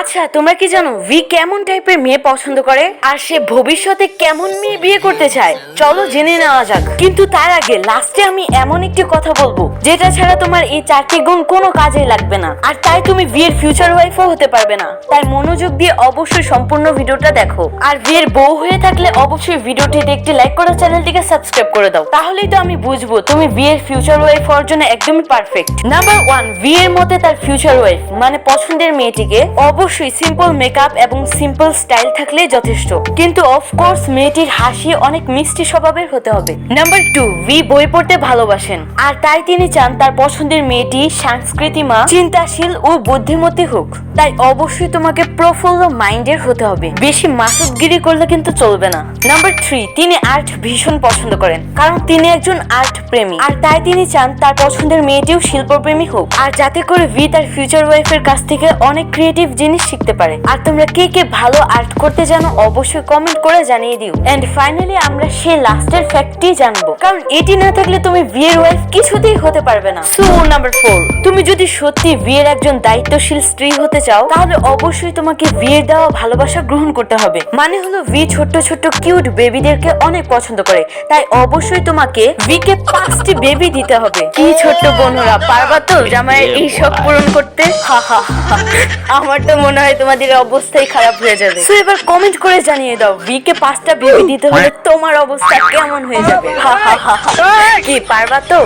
আচ্ছা তোমরা কি জানো, ভি কেমন টাইপের মেয়ে পছন্দ করে? আর সে ভবিষ্যতে কেমন মেয়ে বিয়ে করতে চায়? চলো জেনে নেওয়া যাক। কিন্তু তার আগে লাস্টে আমি এমন একটি কথা বলব, যেটা ছাড়া তোমার এই চারটি গুণ কোনো কাজে লাগবে না। আর তাই তুমি বিয়ের ফিউচার ওয়াইফও হতে পারবে না। তাই মনোযোগ দিয়ে অবশ্যই সম্পূর্ণ ভিডিওটা দেখো। আর বিয়ের বউ হয়ে থাকলে অবশ্যই ভিডিওটিতে একটি লাইক করে চ্যানেলটিকে সাবস্ক্রাইব করে দাও। তাহলেই তো আমি বুঝব, তুমি বিয়ের ফিউচার ওয়াইফ হওয়ার জন্য একদমই পারফেক্ট নাম্বার ওয়ান বিয়ের মতে তার ফিউচার ওয়াইফ মানে পছন্দের মেয়েটিকে, অবশ্যই সিম্পল মেকআপ এবং সিম্পল স্টাইল থাকলে যথেষ্ট। কিন্তু অফকোর্স মেয়েটির হাসি অনেক মিষ্টি স্বভাবের হতে হবে। নাম্বার টু ভি বই পড়তে ভালোবাসেন। আর তাই তিনি চান তার পছন্দের মেয়েটি সংস্কৃতিমা চিন্তাশীল ও বুদ্ধিমতী হোক। তাই অবশ্যই তোমাকে প্রফুল্ল মাইন্ডের হতে হবে। বেশি মাসুদগিরি করলে কিন্তু চলবে না। নাম্বার থ্রি তিনি আর্ট ভীষণ পছন্দ করেন। কারণ তিনি একজন আর্ট প্রেমী। আর তাই তিনি চান তার পছন্দের মেয়েটিও শিল্পপ্রেমী হোক। আর যাতে করে ভি তার ফিউচার ওয়াইফের কাছ থেকে অনেক ক্রিয়েটিভ জিনিস শিখতে পারে। আর তোমরা কে কে ভালো আর্ট করতে জানো অবশ্যই কমেন্ট করে জানিয়ে দিও। এন্ড ফাইনালি আমরা সেই লাস্টের ফ্যাক্টটি জানব। কারণ এটি না থাকলে তুমি বিয়ের ওয়াইফ কিছুতেই হতে পারবে না। সো নাম্বার ফোর তুমি যদি সত্যি বিয়ের একজন দায়িত্বশীল স্ত্রী হতে চাও, তাহলে অবশ্যই তোমাকে বিয়ের দেওয়া ভালোবাসা গ্রহণ করতে হবে। মানে হলো ভি ছোট্ট ছোট্ট কিউট বেবিদেরকে অনেক পছন্দ করে। তাই অবশ্যই তোমাকে ভিকে পাঁচটি বেবি দিতে হবে। কি ছোট্ট বোনরা পারবা তো জামাইয়ের এই শখ পূরণ করতে? হা হা। আমার তো মনে হয় তোমাদের অবস্থাই খারাপ হয়ে যাবে। তো এবার কমেন্ট করে জানিয়ে দাও ভিকে পাঁচটা বেবি দিতে হলে তোমার অবস্থা কেমন হয়ে যাবে? হা হা হা হা। কি পারবা তো?